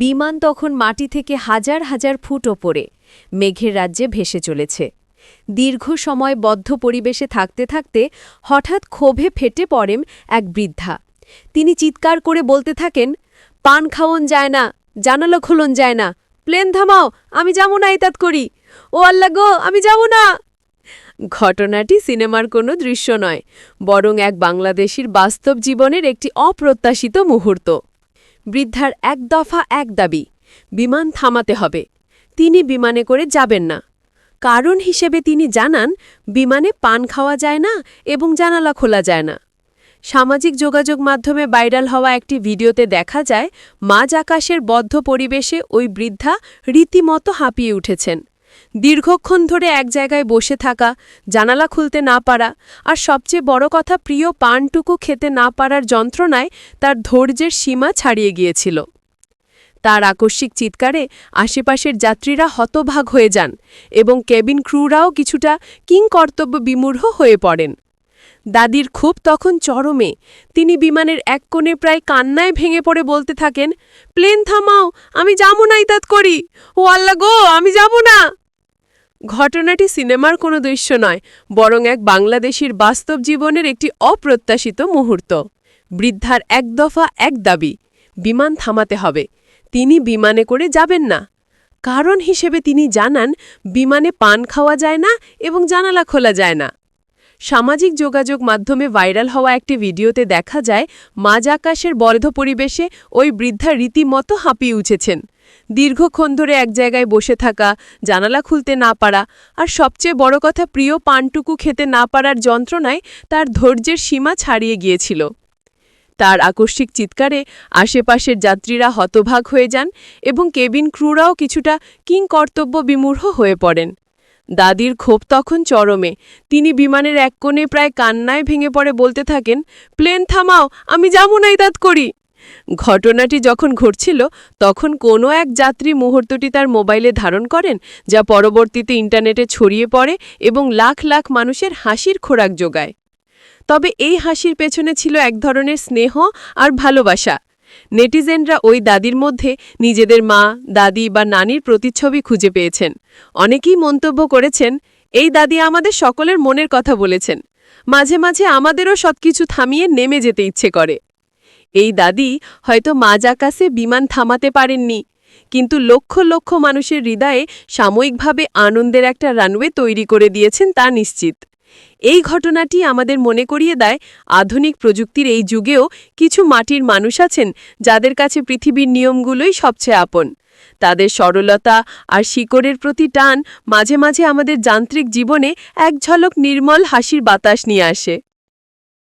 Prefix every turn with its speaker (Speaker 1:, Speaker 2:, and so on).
Speaker 1: বিমান তখন মাটি থেকে হাজার হাজার ফুট ওপরে, মেঘের রাজ্যে ভেসে চলেছে। দীর্ঘ সময় বদ্ধ পরিবেশে থাকতে থাকতে হঠাৎ ক্ষোভে ফেটে পড়েন এক বৃদ্ধা। তিনি চিৎকার করে বলতে থাকেন, পান খাওয়ন যায় না, জানালো খোলন যায় না, প্লেন থামাও, আমি যাব না ইতাত করি। ও আল্লাহ গো, আমি যাব না। ঘটনাটি সিনেমার কোনো দৃশ্য নয়, বরং এক বাংলাদেশির বাস্তব জীবনের একটি অপ্রত্যাশিত মুহূর্ত। বৃদ্ধার এক দফা এক দাবি, বিমান থামাতে হবে। তিনি বিমানে করে যাবেন না। কারণ হিসেবে তিনি জানান, বিমানে পান খাওয়া যায় না এবং জানালা খোলা যায় না। সামাজিক যোগাযোগ মাধ্যমে ভাইরাল হওয়া একটি ভিডিওতে দেখা যায়, মাঝ আকাশের বদ্ধ পরিবেশে ওই বৃদ্ধা রীতিমতো হাঁপিয়ে উঠেছেন। দীর্ঘক্ষণ ধরে এক জায়গায় বসে থাকা, জানালা খুলতে না পারা আর সবচেয়ে বড় কথা প্রিয় পানটুকু খেতে না পারার যন্ত্রণায় তার ধৈর্যের সীমা ছাড়িয়ে গিয়েছিল। তার আকস্মিক চিৎকারে আশেপাশের যাত্রীরা হতভাগ হয়ে যান এবং কেবিন ক্রুরাও কিছুটা কিংকর্তব্য বিমূঢ় হয়ে পড়েন। দাদির খুব তখন চরমে। তিনি বিমানের এক কোণে প্রায় কান্নায় ভেঙে পড়ে বলতে থাকেন, প্লেন থামাও, আমি যাব না ইতাত করি। ও আল্লাহ গো, আমি যাব না! ঘটনাটি সিনেমার কোনো দৃশ্য নয়, বরং এক বাংলাদেশির বাস্তব জীবনের একটি অপ্রত্যাশিত মুহূর্ত। বৃদ্ধার এক দফা এক দাবি, বিমান থামাতে হবে। তিনি বিমানে করে যাবেন না। কারণ হিসেবে তিনি জানান, বিমানে পান খাওয়া যায় না এবং জানালা খোলা যায় না। সামাজিক যোগাযোগ মাধ্যমে ভাইরাল হওয়া একটি ভিডিওতে দেখা যায়, মাঝ আকাশের বর্ধ পরিবেশে ওই বৃদ্ধা রীতিমতো হাঁপিয়ে উঠেছেন। দীর্ঘক্ষণ ধরে এক জায়গায় বসে থাকা, জানালা খুলতে না পারা আর সবচেয়ে বড় কথা প্রিয় পানটুকু খেতে না পারার যন্ত্রণায় তার ধৈর্যের সীমা ছাড়িয়ে গিয়েছিল। তার আকস্মিক চিৎকারে আশেপাশের যাত্রীরা হতভাগ হয়ে যান এবং কেবিন ক্রুরাও কিছুটা কিংকর্তব্য বিমূঢ় হয়ে পড়েন। দাদির ক্ষোভ তখন চরমে। তিনি বিমানের এক কোণে প্রায় কান্নায় ভেঙে পড়ে বলতে থাকেন, প্লেন থামাও, আমি যাব না ইতাত করি। ঘটনাটি যখন ঘটছিল, তখন কোনো এক যাত্রী মুহূর্তটি তার মোবাইলে ধারণ করেন, যা পরবর্তীতে ইন্টারনেটে ছড়িয়ে পড়ে এবং লাখ লাখ মানুষের হাসির খোরাক যোগায়। তবে এই হাসির পেছনে ছিল এক ধরনের স্নেহ আর ভালোবাসা। নেটিজেনরা ওই দাদির মধ্যে নিজেদের মা, দাদি বা নানির প্রতিচ্ছবি খুঁজে পেয়েছেন। অনেকেই মন্তব্য করেছেন, এই দাদি আমাদের সকলের মনের কথা বলেছেন। মাঝে মাঝে আমাদেরও সবকিছু থামিয়ে নেমে যেতে ইচ্ছে করে। এই দাদি হয়তো মাঝ আকাশে বিমান থামাতে পারেননি, কিন্তু লক্ষ লক্ষ মানুষের হৃদয়ে সাময়িকভাবে আনন্দের একটা রানওয়ে তৈরি করে দিয়েছেন তা নিশ্চিত। এই ঘটনাটি আমাদের মনে করিয়ে দেয় আধুনিক প্রযুক্তির এই যুগেও কিছু মাটির মানুষ আছেন যাদের কাছে পৃথিবীর নিয়মগুলোই সবচেয়ে আপন। তাদের সরলতা আর শিকড়ের প্রতি টান মাঝে মাঝে আমাদের যান্ত্রিক জীবনে এক ঝলক নির্মল হাসির বাতাস নিয়ে আসে।